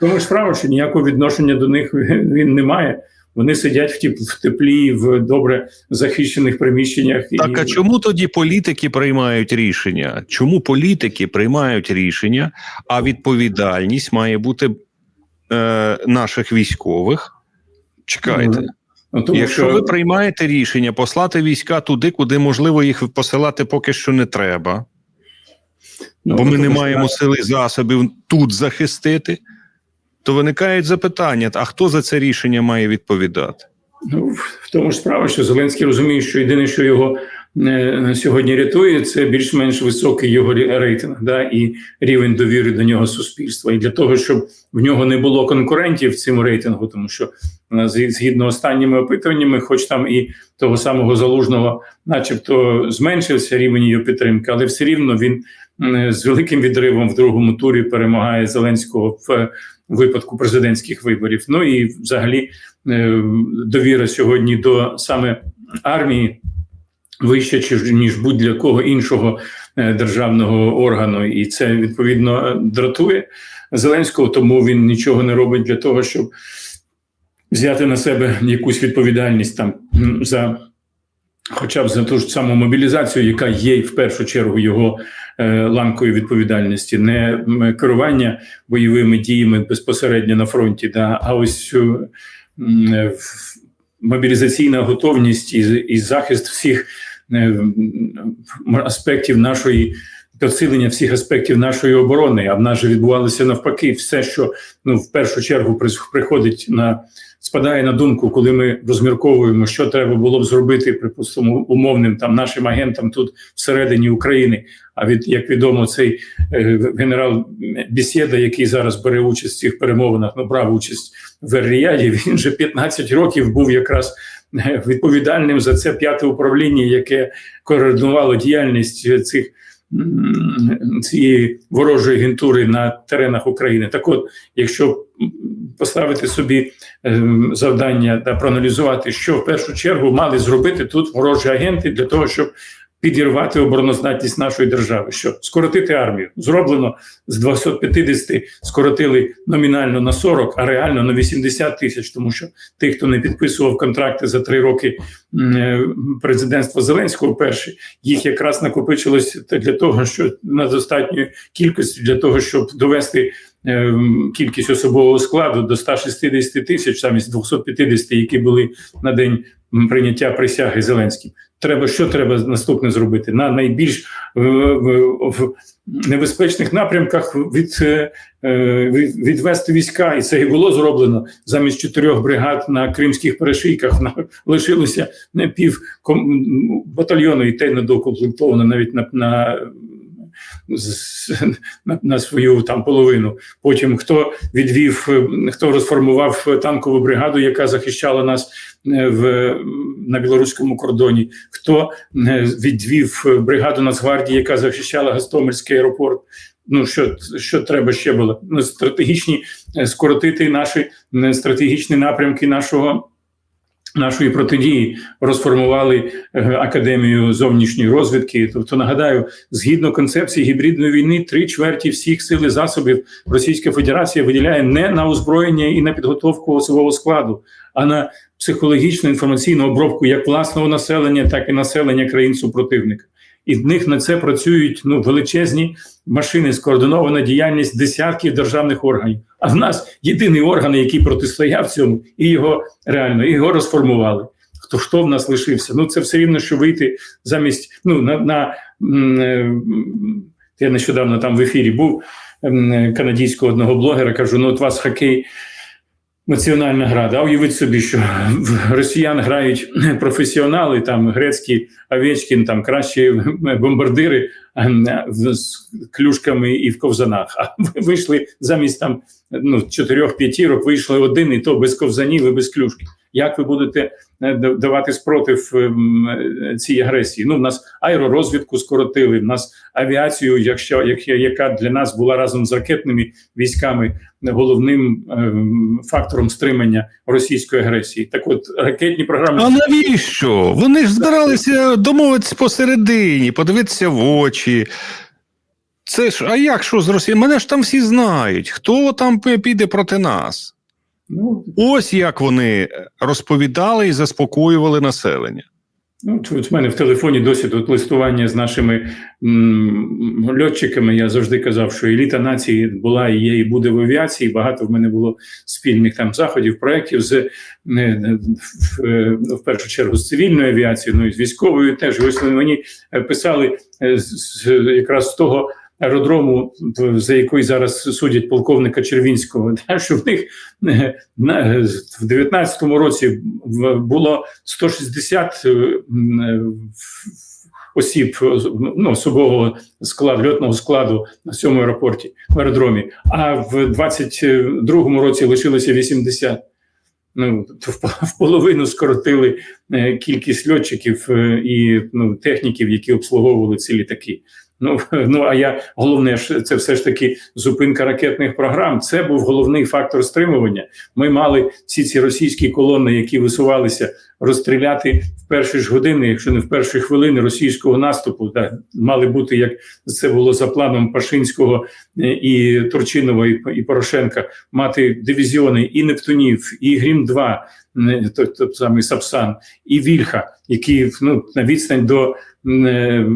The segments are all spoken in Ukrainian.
Тому ж справа, що ніякого відношення до них він не має. Вони сидять в тіп- в теплі, в добре захищених приміщеннях. Так, а чому тоді політики приймають рішення? Чому політики приймають рішення, а відповідальність має бути е, наших військових? Чекайте. Ну, тому Якщо що ви приймаєте рішення послати війська туди, куди можливо їх посилати поки що не треба, ну, бо ми тому не що- маємо сили засобів тут захистити, то виникають запитання: а хто за це рішення має відповідати? Ну, в тому ж справа, що Зеленський розуміє, що єдине, що його е, сьогодні рятує, це більш-менш високий його рейтинг, да, і рівень довіри до нього суспільства. І для того, щоб в нього не було конкурентів в цьому рейтингу, тому що е, згідно останніми опитуваннями, хоч там і того самого залужного, начебто, зменшився рівень його підтримки, але все рівно він м, з великим відривом в другому турі перемагає Зеленського в випадку президентських виборів. Ну і взагалі е, довіра сьогодні до саме армії вища, ніж будь-для кого іншого е, державного органу, і це відповідно е, дратує Зеленського, тому він нічого не робить для того, щоб взяти на себе якусь відповідальність там за. Хоча б за ту ж саму мобілізацію, яка є в першу чергу його е, ланкою відповідальності, не керування бойовими діями безпосередньо на фронті, да, а ось е, мобілізаційна готовність і, і захист всіх е, аспектів нашої підсилення всіх аспектів нашої оборони. А в нас же відбувалося навпаки, все, що ну в першу чергу приходить на спадає на думку, коли ми розмірковуємо, що треба було б зробити, припустимо, умовним там нашим агентам тут всередині України. А від як відомо, цей е, генерал Бісєда, який зараз бере участь в цих перемовинах, ну брав участь в Ер-Ріяді, Він же 15 років був якраз е, відповідальним за це п'яте управління, яке координувало діяльність е, цих. Цієї ворожої агентури на теренах України, так от, якщо поставити собі ем, завдання та проаналізувати, що в першу чергу мали зробити тут ворожі агенти для того, щоб підірвати обороноздатність нашої держави. Що? Скоротити армію. Зроблено з 250 скоротили номінально на 40, а реально на 80 тисяч, тому що тих, хто не підписував контракти за три роки е, президентства Зеленського, перший їх якраз накопичилось для того, що на достатньої кількості для того, щоб довести кількість особового складу до 160 тисяч замість 250, які були на день прийняття присяги Зеленським. Треба що треба наступне зробити на найбільш в, в, небезпечних напрямках від, е, е, від, відвести війська, і це і було зроблено замість чотирьох бригад на кримських перешийках. На лишилося не пів батальйону, і те недокомплектовано навіть на, на на, на свою там половину. Потім хто відвів, хто розформував танкову бригаду, яка захищала нас е, в на білоруському кордоні, хто е, відвів бригаду Нацгвардії, яка захищала Гостомельський аеропорт. Ну що, що треба ще було? Ну, стратегічні е, скоротити наші стратегічні напрямки нашого. Нашої протидії розформували е, академію зовнішньої розвідки. Тобто, нагадаю, згідно концепції гібридної війни, три чверті всіх сил і засобів Російська Федерація виділяє не на озброєння і на підготовку особового складу, а на психологічну інформаційну обробку як власного населення, так і населення країн супротивника. І в них на це працюють ну величезні машини, скоординована діяльність десятків державних органів. А в нас єдиний орган, який протистояв цьому, і його реально його розформували. Хто хто в нас лишився? Ну це все рівно, що вийти замість ну на, на е, я нещодавно там в ефірі був канадського канадійського одного блогера. Кажу: ну от вас хокей. Національна гра, да, уявіть собі, що росіян грають професіонали, там грецькі Овечкін, там кращі бомбардири з клюшками і в ковзанах. А ви вийшли замість там ну, чотирьох п'ятірок, вийшли один, і то без ковзанів і без клюшки. Як ви будете е, давати спротив ем, е, цій агресії? Ну, в нас аеророзвідку скоротили, в нас авіацію, якщо як, яка для нас була разом з ракетними військами головним ем, фактором стримання російської агресії. Так, от ракетні програми А навіщо? Вони ж збиралися домовитися посередині, подивитися в очі. Це ж, а як що з Росії? Мене ж там всі знають. Хто там піде проти нас? Ну, Ось як вони розповідали і заспокоювали населення. Ну, от в мене в телефоні досі тут листування з нашими м, льотчиками. Я завжди казав, що еліта нації була і є, і буде в авіації. Багато в мене було спільних там заходів, проєктів з е, в, е, в першу чергу з цивільною авіацією, ну і з військовою теж. Ось вони мені е, писали е, з, з- якраз з того. Аеродрому, за який зараз судять полковника Червінського, що в них е, на, в 19-му році було 160 е, е, осіб ну, особового складу, льотного складу на цьому аеропорті в аеродромі, а в 22-му році лишилося 80. Ну, то в, половину скоротили е, кількість льотчиків е, і ну, техніків, які обслуговували ці літаки. Ну, ну а я головне це все ж таки зупинка ракетних програм. Це був головний фактор стримування. Ми мали всі ці російські колони, які висувалися, розстріляти в перші ж години, якщо не в перші хвилини російського наступу. Так, мали бути як це було за планом Пашинського е, і Турчинова і, і Порошенка, мати дивізіони і Нептунів, і Грім 2 той, той самий Сапсан, і Вільха, які ну на відстань до е,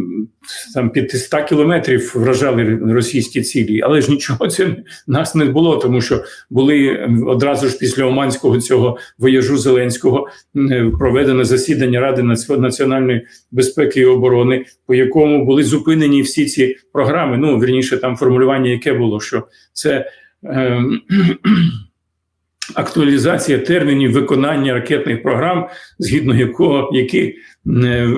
там 500 кілометрів вражали російські цілі, але ж нічого це нас не було, тому що були одразу ж після Оманського цього вояжу Зеленського е, проведено засідання Ради національної безпеки і оборони, по якому були зупинені всі ці програми. Ну вірніше, там формулювання, яке було, що це. Е, Актуалізація термінів виконання ракетних програм, згідно якого який е,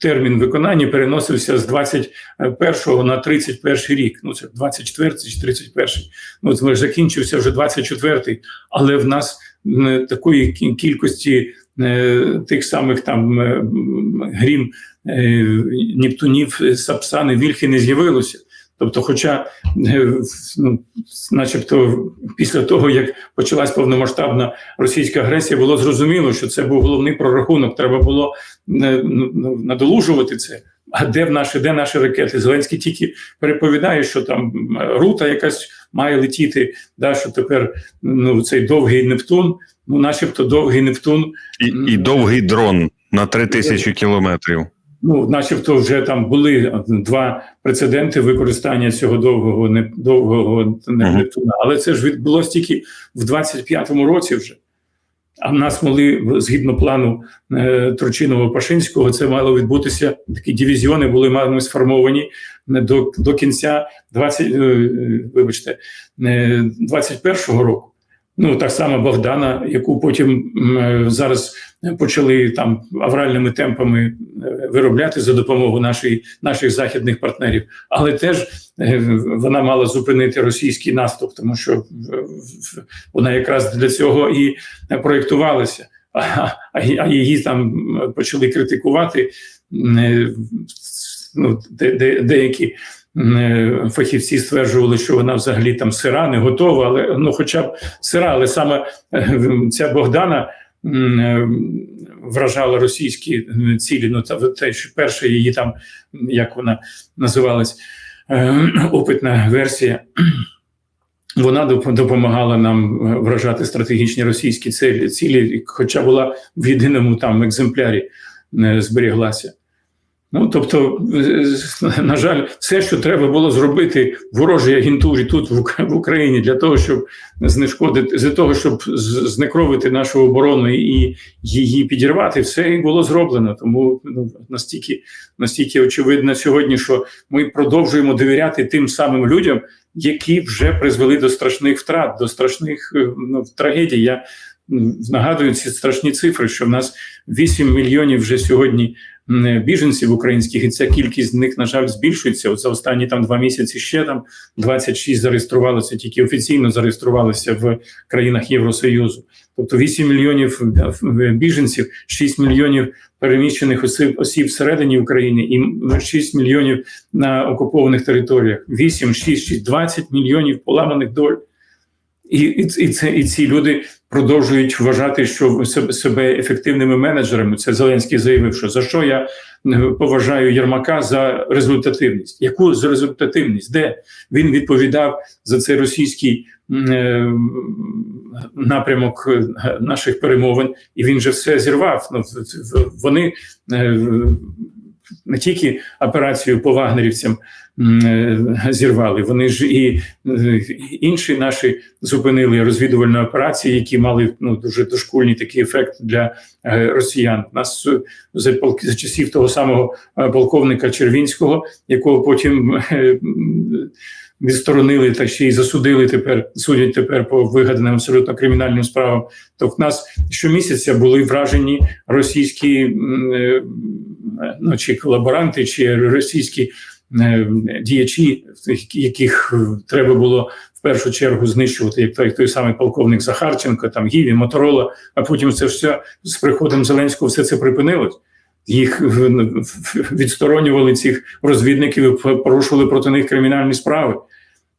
термін виконання переносився з 21 на 31 рік. Ну це 24 чи 31. Ну це закінчився вже 24, але в нас такої кількості тих самих там е, грім е, Нептунів, е, Сапсани, Вільхи не з'явилося. Тобто, хоча, е, ну, начебто, після того, як почалась повномасштабна російська агресія, було зрозуміло, що це був головний прорахунок. Треба було е, ну, ну, надолужувати це. А де в наші, де наші ракети? Зеленський тільки переповідає, що там рута якась має летіти, да, що тепер ну, цей довгий Нептун, ну, начебто довгий Нептун І, і довгий дрон на 3000 кілометрів. Ну, начебто, вже там були два прецеденти використання цього довгого не довгого. Нептуна. Але це ж відбулося тільки в 25-му році вже. А в нас мали згідно плану е, Турчинова Пашинського, це мало відбутися. Такі дивізіони були мали сформовані е, до, до кінця 20, е, вибачте, е, 21-го року. Ну так само Богдана, яку потім е, зараз почали там авральними темпами е, виробляти за допомогою нашої, наших західних партнерів, але теж е, вона мала зупинити російський наступ, тому що вона якраз для цього і проєктувалася. А, її там почали критикувати ну, де, де, деякі фахівці стверджували, що вона взагалі там сира, не готова, але ну, хоча б сира, але саме е, ця Богдана е, вражала російські е, цілі. Ну та те, що перша її там, як вона називалась, е, опитна версія. Вона допомагала нам е, вражати стратегічні російські цілі, цілі, хоча була в єдиному там екземплярі е, зберіглася. Ну тобто, на жаль, все, що треба було зробити ворожій агентурі тут в Україні для того, щоб знешкодити, для того, щоб знекровити нашу оборону і її підірвати, все і було зроблено. Тому ну, настільки, настільки очевидно сьогодні, що ми продовжуємо довіряти тим самим людям, які вже призвели до страшних втрат, до страшних е, ну, трагедій. Я нагадую ці страшні цифри, що в нас 8 мільйонів вже сьогодні біженців українських, і ця кількість з них, на жаль, збільшується. От за останні там два місяці ще там 26 зареєструвалося, тільки офіційно зареєструвалися в країнах Євросоюзу. Тобто 8 мільйонів е, біженців, 6 мільйонів переміщених осіб, осіб всередині України і 6 мільйонів на окупованих територіях. 8, 6, 6, 20 мільйонів поламаних доль. І, і, і, це, і ці люди продовжують вважати, що себе, ефективними менеджерами. Це Зеленський заявив, що за що я е, поважаю Єрмака за результативність. Яку за результативність? Де він відповідав за цей російський е, напрямок е, наших перемовин, і він же все зірвав. Ну, вони е, не тільки операцію по вагнерівцям е, зірвали, вони ж і е, інші наші зупинили розвідувальні операції, які мали ну дуже дошкульний такий ефект для е, росіян. Нас за за часів того самого полковника Червінського, якого потім відсторонили та ще й засудили тепер, судять тепер по вигаданим абсолютно кримінальним справам. То в нас щомісяця були вражені російські е, ну, чи колаборанти, чи російські е, діячі, яких треба було в першу чергу знищувати, як той, той самий полковник Захарченко, там Гіві, Моторола, а потім це все з приходом Зеленського все це припинилось. Їх відсторонювали цих розвідників, і порушували проти них кримінальні справи.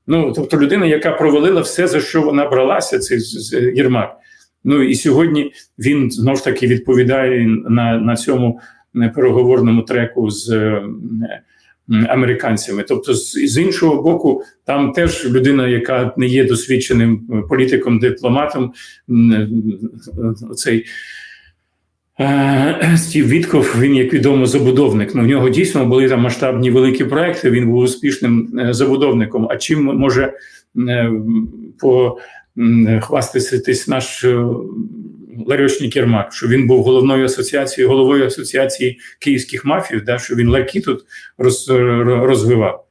Ну тобто, людина, яка провалила все, за що вона бралася, це з- з- Єрмак. Ну і сьогодні він знов ж таки відповідає на, на цьому переговорному треку з е, американцями. Тобто, з, іншого боку, там теж людина, яка не є досвідченим е, політиком, дипломатом, е, цей. Е, Стів Вітков, він як відомо забудовник. Ну, в нього дійсно були там масштабні великі проекти. Він був успішним е, забудовником. А чим може е, по м, хвастатись наш Ларьошник Єрмак, що він був головною асоціацією, головою асоціації київських мафів, да, що він ларьки тут роз, розвивав.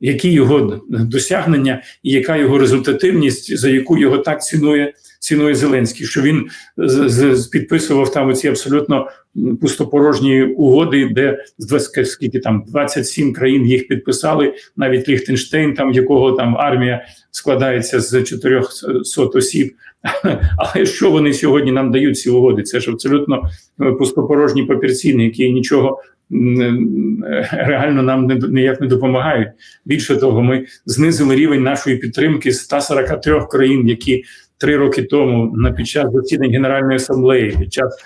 Які його досягнення і яка його результативність, за яку його так цінує, цінує Зеленський, що він підписував там оці абсолютно пустопорожні угоди, де з 20, скільки там 27 країн їх підписали, навіть Ліхтенштейн, там якого там армія складається з 400 осіб. Але що вони сьогодні нам дають ці угоди? Це ж абсолютно е, пустопорожні папірці, які нічого е, реально нам не ніяк не допомагають. Більше того, ми знизили рівень нашої підтримки з 143 країн, які три роки тому на під час засідань Генеральної асамблеї, під час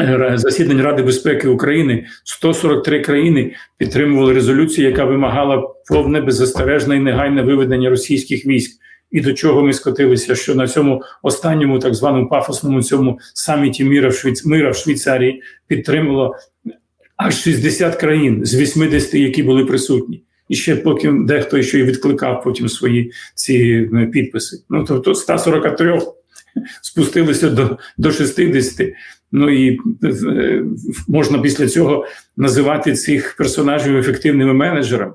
е, засідань Ради безпеки України 143 країни підтримували резолюцію, яка вимагала повне беззастережне і негайне виведення російських військ. І до чого ми скотилися, що на цьому останньому так званому пафосному цьому саміті міра в Швейц... мира в Швейцарії підтримало аж 60 країн з 80, які були присутні. І ще поки дехто ще й відкликав потім свої ці е, підписи. Ну тобто 143 спустилися до, до 60. Ну і е, можна після цього називати цих персонажів ефективними менеджерами.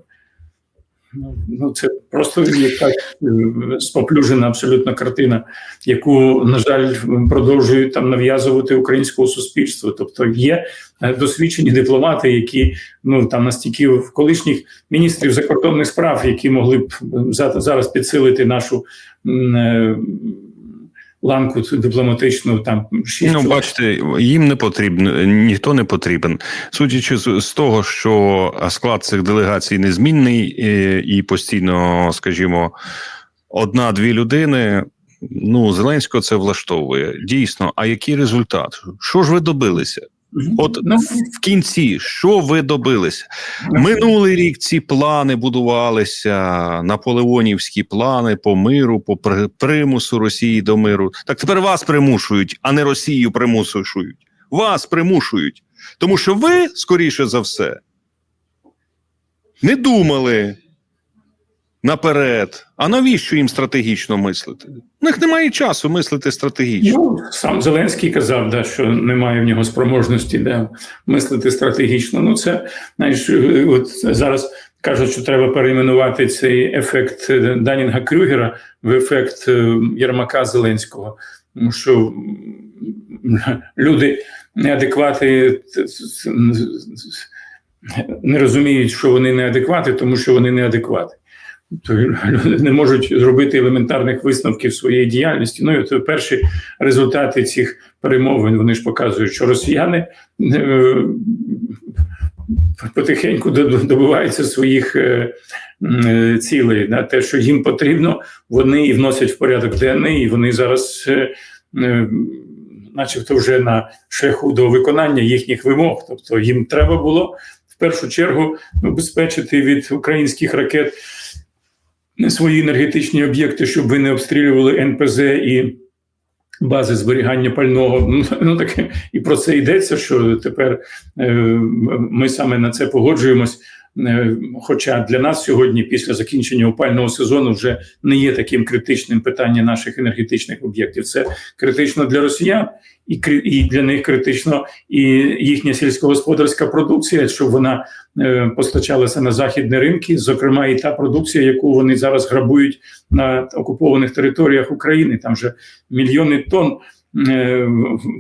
Ну, це просто якась е, споплюжена абсолютно картина, яку, на жаль, продовжують там нав'язувати українського суспільству. Тобто є е, досвідчені дипломати, які ну там настільки в колишніх міністрів закордонних справ, які могли б за- зараз підсилити нашу е, ланку дипломатичну там шість Ну, бачите, їм не потрібно, ніхто не потрібен. Судячи з, з того, що склад цих делегацій незмінний і, і постійно, скажімо, одна-дві людини. Ну, Зеленського це влаштовує. Дійсно, а який результат? Що ж ви добилися? От Ну, в кінці, що ви добилися? Минулий рік ці плани будувалися, наполеонівські плани по миру, по примусу Росії до миру. Так тепер вас примушують, а не Росію примушують. Вас примушують. Тому що ви, скоріше за все, не думали наперед. А навіщо їм стратегічно мислити? У них немає часу мислити стратегічно. Ну, сам Зеленський казав, да, що немає в нього спроможності да, мислити стратегічно. Ну, це знаєш, е, от зараз кажуть, що треба перейменувати цей ефект е, Данінга Крюгера в ефект е, Єрмака Зеленського. Тому що люди неадеквати т- не розуміють, що вони неадеквати, тому що вони неадеквати. То люди не можуть зробити елементарних висновків своєї діяльності. Ну і от перші результати цих перемовин вони ж показують, що росіяни е, потихеньку до- добиваються своїх е, е, цілей. Да? Те, що їм потрібно, вони і вносять в порядок денний, і вони зараз, начебто, вже на шляху до виконання їхніх вимог. Тобто їм треба було в першу чергу убезпечити від українських ракет свої енергетичні об'єкти, щоб ви не обстрілювали НПЗ і бази зберігання пального. Ну, Ну таке і про це йдеться, що тепер е, ми саме на це погоджуємось. Е, Хоча для нас сьогодні, після закінчення опального сезону, вже не є таким критичним питання наших енергетичних об'єктів. Це критично для росіян, і і для них критично і їхня сільськогосподарська продукція, щоб вона е, постачалася на західні ринки, зокрема, і та продукція, яку вони зараз грабують на окупованих територіях України. Там вже мільйони тонн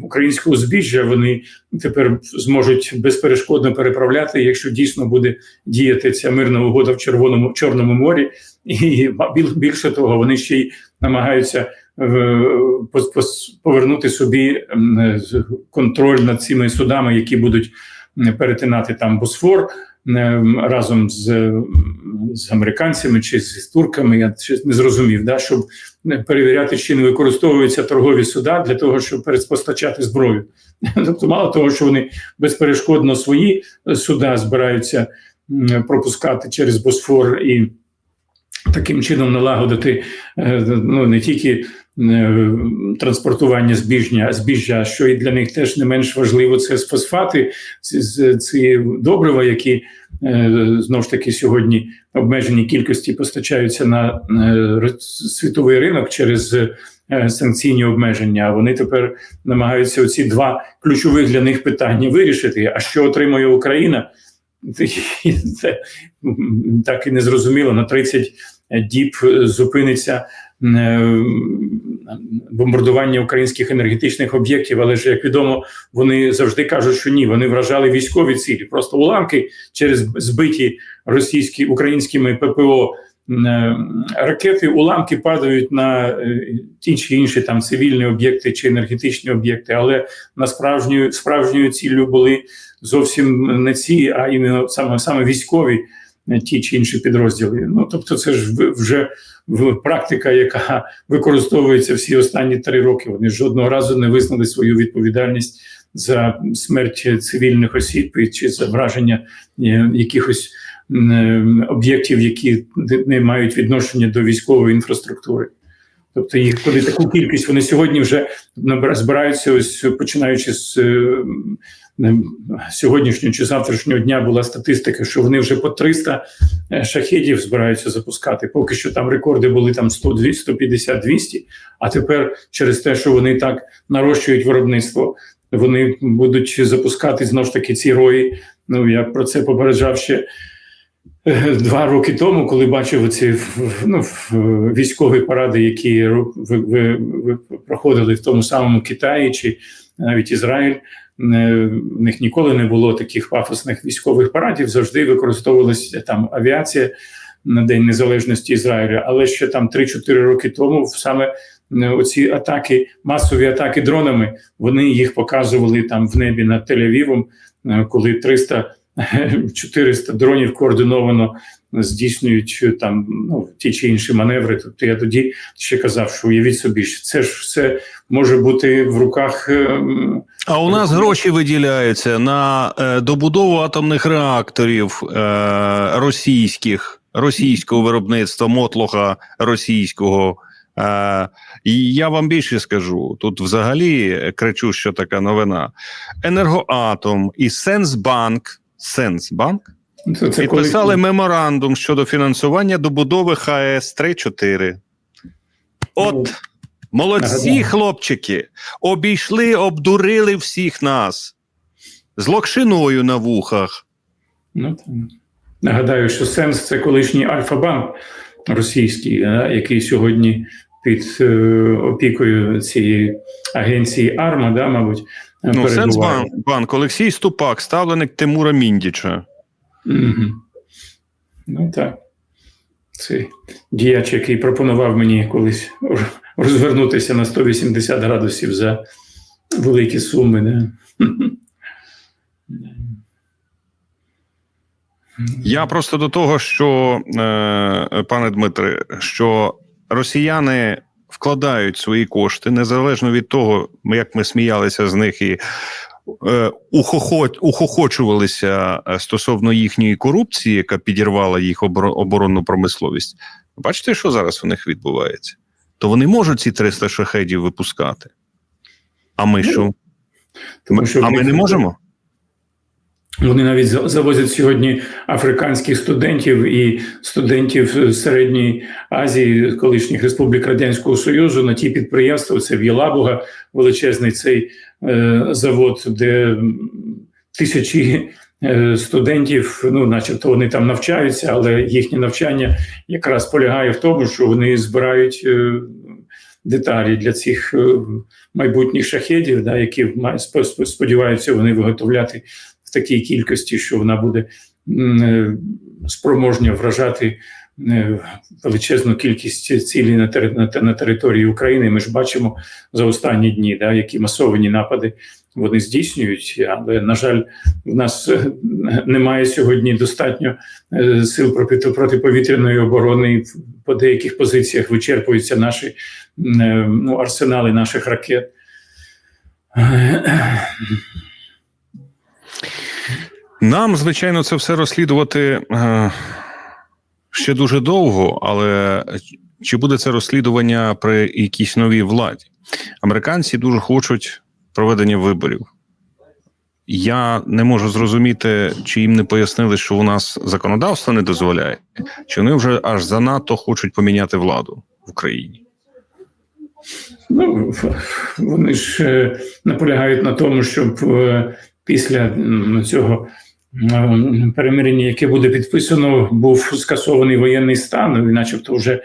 українського збіжжя вони тепер зможуть безперешкодно переправляти, якщо дійсно буде діяти ця мирна угода в Червоному Чорному морі, і біл- більше того, вони ще й намагаються е, повернути собі е, контроль над цими судами, які будуть перетинати там Босфор. е, разом з, з американцями чи з турками. Я не зрозумів, да, щоб е, перевіряти, чи не використовуються торгові суда для того, щоб переспостачати зброю. Тобто, мало того, що вони безперешкодно свої е, суда збираються пропускати через Босфор і таким чином налагодити е, ну не тільки е, транспортування збіжжя, збіжжя, що і для них теж не менш важливо, це з фосфати, ці, добрива, які е, знову ж таки сьогодні обмежені кількості постачаються на світовий ринок через санкційні обмеження. Вони тепер намагаються оці два ключових для них питання вирішити. А що отримує Україна? Це так і не зрозуміло. На 30 діб зупиниться е, бомбардування українських енергетичних об'єктів, але ж як відомо, вони завжди кажуть, що ні, вони вражали військові цілі. Просто уламки через збиті російські українськими ППО ракети, уламки падають на е, ті чи інші там цивільні об'єкти чи енергетичні об'єкти, але на справжньою справжньою ціллю були зовсім не ці, а іменно саме саме військові е, ті чи інші підрозділи. Ну тобто, це ж вже практика, яка використовується всі останні три роки. Вони жодного разу не визнали свою відповідальність за смерть цивільних осіб чи за враження е, якихось е, об'єктів, які не мають відношення до військової інфраструктури. Тобто їх коли таку кількість вони сьогодні вже збираються, ось починаючи з е, сьогоднішнього чи завтрашнього дня була статистика, що вони вже по 300 е, шахедів збираються запускати. Поки що там рекорди були там 100, 200, 150, 200, а тепер через те, що вони так нарощують виробництво, вони будуть запускати знову ж таки ці рої. Ну я про це попереджав ще два роки тому, коли бачив ці ну, військові паради, які ви, ви, ви проходили в тому самому Китаї чи навіть Ізраїль. В них ніколи не було таких пафосних військових парадів. Завжди використовувалася там авіація на День Незалежності Ізраїля. Але ще там 3-4 роки тому саме е, оці атаки, масові атаки дронами, вони їх показували там в небі над Тель-Авівом, е, коли 300 400 дронів координовано здійснюють е, там ну, ті чи інші маневри. Тобто я тоді ще казав, що уявіть собі, що це ж все може бути в руках. е, А у нас гроші виділяються на е, добудову атомних реакторів російських, російського виробництва, мотлоха російського. І я вам більше скажу: тут взагалі кричуща така новина: Енергоатом і Сенсбанк, Сенсбанк Це, це коли- меморандум щодо фінансування добудови ХАЕС 3-4. От Ну, молодці нагадаю. хлопчики обійшли, обдурили всіх нас з локшиною на вухах. Ну. Нагадаю, що Сенс це колишній Альфа-банк російський, який сьогодні під е, опікою цієї агенції АРМА, да, мабуть, Ну. Сенсбанк, банк Олексій Ступак, ставленик Тимура Міндіча. Мгм. Ну так. Цей діяч, який пропонував мені колись розвернутися на 180 градусів за великі суми. Да? Я просто до того, що е, пане Дмитре, що росіяни вкладають свої кошти незалежно від того, як ми сміялися з них і е, ухохочувалися е, стосовно їхньої корупції, яка підірвала їх оборонну промисловість. Бачите, що зараз у них відбувається? То вони можуть ці 300 шахедів випускати. А ми Ну, що? Тому що а ми не можемо? Вони навіть за- завозять сьогодні африканських студентів і студентів Середньої Азії, колишніх республік Радянського Союзу на ті підприємства. Це в Єлабуга, величезний цей е, завод, де тисячі е, студентів, ну, начебто, вони там навчаються, але їхнє навчання якраз полягає в тому, що вони збирають е, деталі для цих е, майбутніх шахедів, да, які сподіваються вони виготовляти такій кількості, що вона буде е, спроможня вражати е, величезну кількість цілей на, на, території України. Ми ж бачимо за останні дні, да, які масовані напади вони здійснюють. Але на жаль, в нас е, немає сьогодні достатньо сил протиповітряної оборони. По деяких позиціях вичерпуються наші ну, арсенали наших ракет. Нам, звичайно, це все розслідувати е, ще дуже довго, але чи буде це розслідування при якійсь новій владі? Американці дуже хочуть проведення виборів. Я не можу зрозуміти, чи їм не пояснили, що у нас законодавство не дозволяє, чи вони вже аж занадто хочуть поміняти владу в Україні. Ну, вони ж е, наполягають на тому, щоб е, після цього перемирення, яке буде підписано, був скасований воєнний стан, і начебто вже е,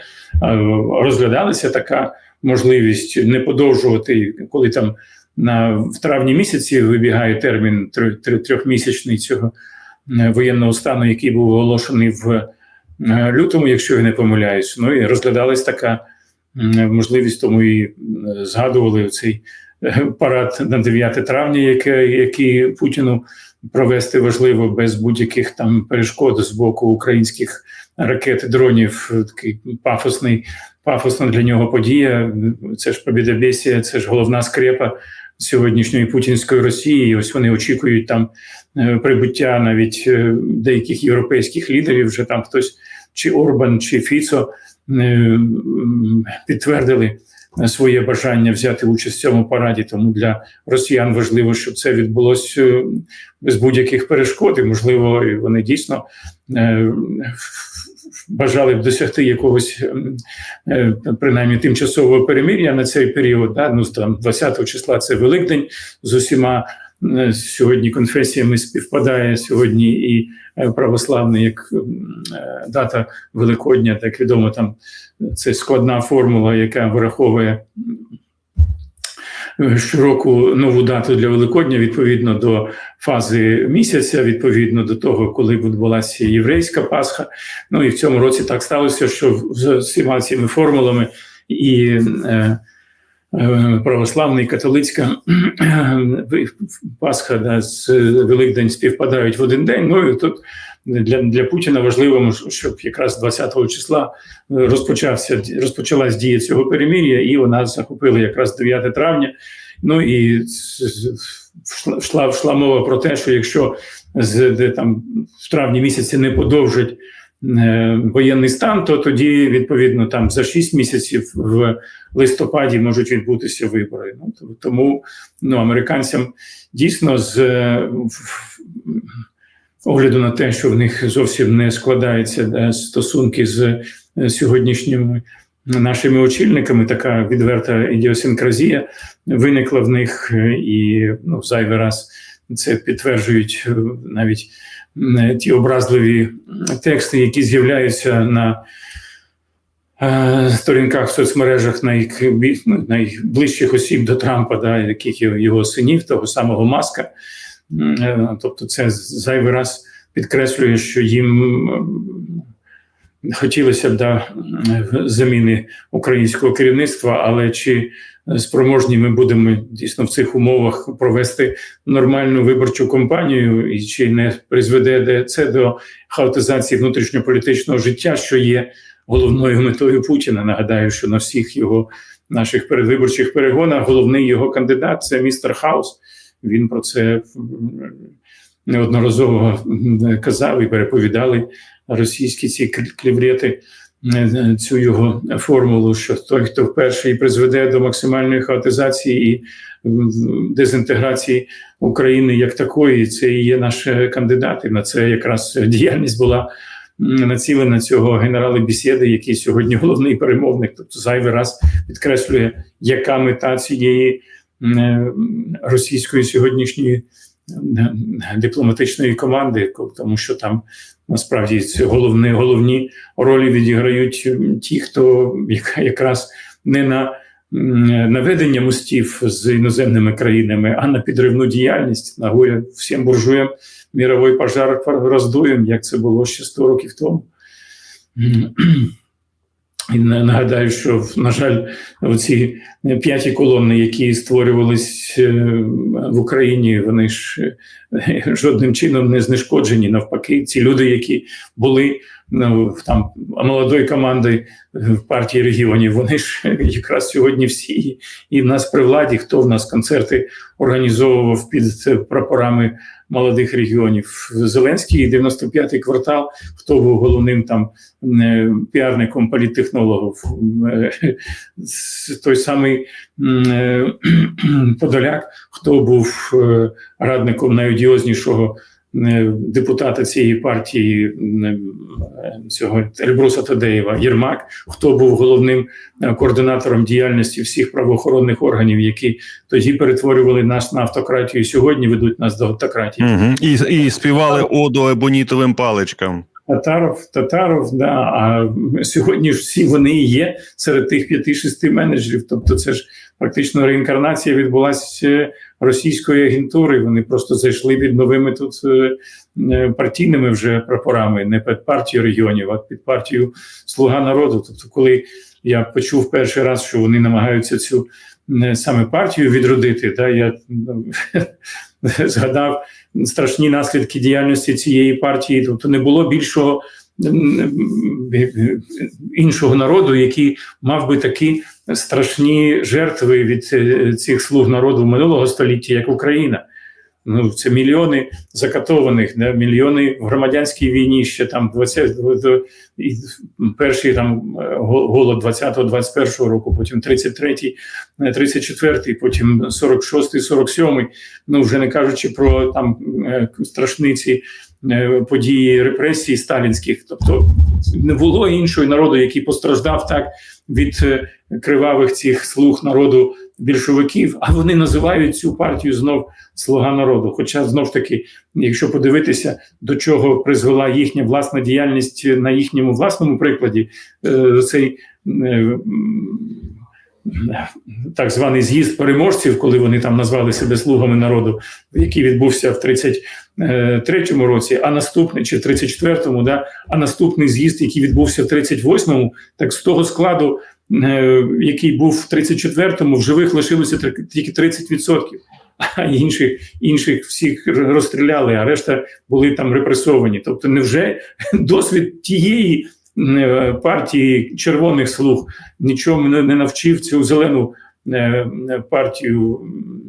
розглядалася така можливість не подовжувати, коли там на в травні місяці вибігає термін тр- тр- трьохмісячний цього е, воєнного стану, який був оголошений в е, лютому, якщо я не помиляюсь. Ну і розглядалась така можливість, тому і згадували цей парад на 9 травня, який Путіну провести важливо без будь-яких там перешкод з боку українських ракет, дронів. Такий пафосний, пафосна для нього подія. Це ж Побєдобєсія, це ж головна скрепа сьогоднішньої путінської Росії. Ось вони очікують там е, прибуття навіть е, деяких європейських лідерів. Вже там хтось чи Орбан, чи Фіцо е, підтвердили своє бажання взяти участь в цьому параді. Тому для росіян важливо, щоб це відбулося е, без будь-яких перешкод. І, можливо, вони дійсно е, бажали б досягти якогось е, принаймні тимчасового перемир'я на цей період. Да? Ну, там 20 числа це Великдень з усіма. Е, Сьогодні конфесіями співпадає сьогодні і е, православний як е, дата Великодня, так відомо, там це складна формула, яка враховує щороку нову дату для Великодня відповідно до фази місяця, відповідно до того, коли відбулася єврейська Пасха. Ну і в цьому році так сталося, що з всіма цими формулами і православна і католицька е, Пасха да, з Великдень співпадають в один день. Ну і тут для, для Путіна важливо, щоб якраз 20 числа розпочався розпочалась дія цього перемір'я, і вона захопила якраз 9 травня. Ну і йшла, мова про те, що якщо з де там в травні місяці не подовжать е, воєнний стан, то тоді відповідно там за 6 місяців в листопаді можуть відбутися вибори. Ну тому ну американцям дійсно з е, огляду на те, що в них зовсім не складаються да, стосунки з е, сьогоднішніми нашими очільниками, така відверта ідіосинкразія виникла в них, е, і ну, зайвий раз це підтверджують е, навіть ті образливі тексти, які з'являються на е, сторінках в соцмережах ну, найближчих осіб до Трампа, да, яких його синів, того самого Маска. Е, Тобто, це зайвий раз підкреслює, що їм хотілося б да, заміни українського керівництва, але чи спроможні ми будемо дійсно в цих умовах провести нормальну виборчу кампанію, і чи не призведе це до хаотизації внутрішньополітичного життя, що є головною метою Путіна? Нагадаю, що на всіх його наших передвиборчих перегонах головний його кандидат це містер Хаус. Він про це неодноразово казав і переповідали російські ці кліврети цю його формулу, що той, хто вперше і призведе до максимальної хаотизації і дезінтеграції України як такої, це і є наш кандидат. І на це якраз діяльність була націлена цього генерала Бісєди, який сьогодні головний перемовник, тобто зайвий раз підкреслює, яка мета цієї російської сьогоднішньої дипломатичної команди, тому що там насправді головні, головні ролі відіграють ті, хто якраз не на наведення мостів з іноземними країнами, а на підривну діяльність на горі всім буржуям міровий пожар роздуєм, як це було ще 100 років тому. І нагадаю, що на жаль, оці п'яті колони, які створювались в Україні, вони ж жодним чином не знешкоджені. Навпаки, ці люди, які були ну, там молодої команди в партії регіонів, вони ж якраз сьогодні всі і в нас при владі, хто в нас концерти організовував під прапорами молодих регіонів. Зеленський, 95-й квартал, хто був головним там піарником політтехнологів, той самий Подоляк, хто був радником найодіознішого депутата цієї партії цього Ельбруса Тадеєва Єрмак, хто був головним координатором діяльності всіх правоохоронних органів, які тоді перетворювали нас на автократію, сьогодні ведуть нас до автократії, угу. і і співали оду ебонітовим паличкам. Татаров, Татаров, да. А сьогодні ж всі вони і є серед тих п'яти-шести менеджерів. Тобто, це ж практично реінкарнація відбулася російської агентури. Вони просто зайшли під новими тут партійними вже прапорами, не під партію регіонів, а під партію Слуга народу. Тобто, коли я почув перший раз, що вони намагаються цю саме партію відродити, да, я згадав страшні наслідки діяльності цієї партії. Тобто не було більшого іншого народу, який мав би такі страшні жертви від цих слуг народу минулого століття, як Україна. Ну, це мільйони закатованих, не мільйони в громадянській війні ще там 20, перший там голод 20-21 року, потім 33-й, 34-й, потім 46-й, 47-й. Ну вже не кажучи про там страшниці події репресій сталінських. Тобто не було іншого народу, який постраждав так від кривавих цих слуг народу більшовиків, а вони називають цю партію знов слуга народу. Хоча знов ж таки, якщо подивитися, до чого призвела їхня власна діяльність на їхньому власному прикладі, цей так званий з'їзд переможців, коли вони там назвали себе слугами народу, який відбувся в 33-му році, а наступний чи в 34-му, да, а наступний з'їзд, який відбувся в 38-му, так з того складу, який був в 34-му, в живих лишилося тільки 30%. А інших інших всіх розстріляли, а решта були там репресовані. Тобто, невже досвід тієї партії червоних слуг нічого не навчив цю зелену партію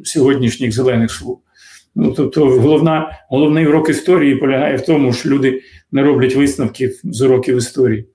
сьогоднішніх зелених слуг? Ну тобто, головна головний урок історії полягає в тому, що люди не роблять висновків з уроків історії.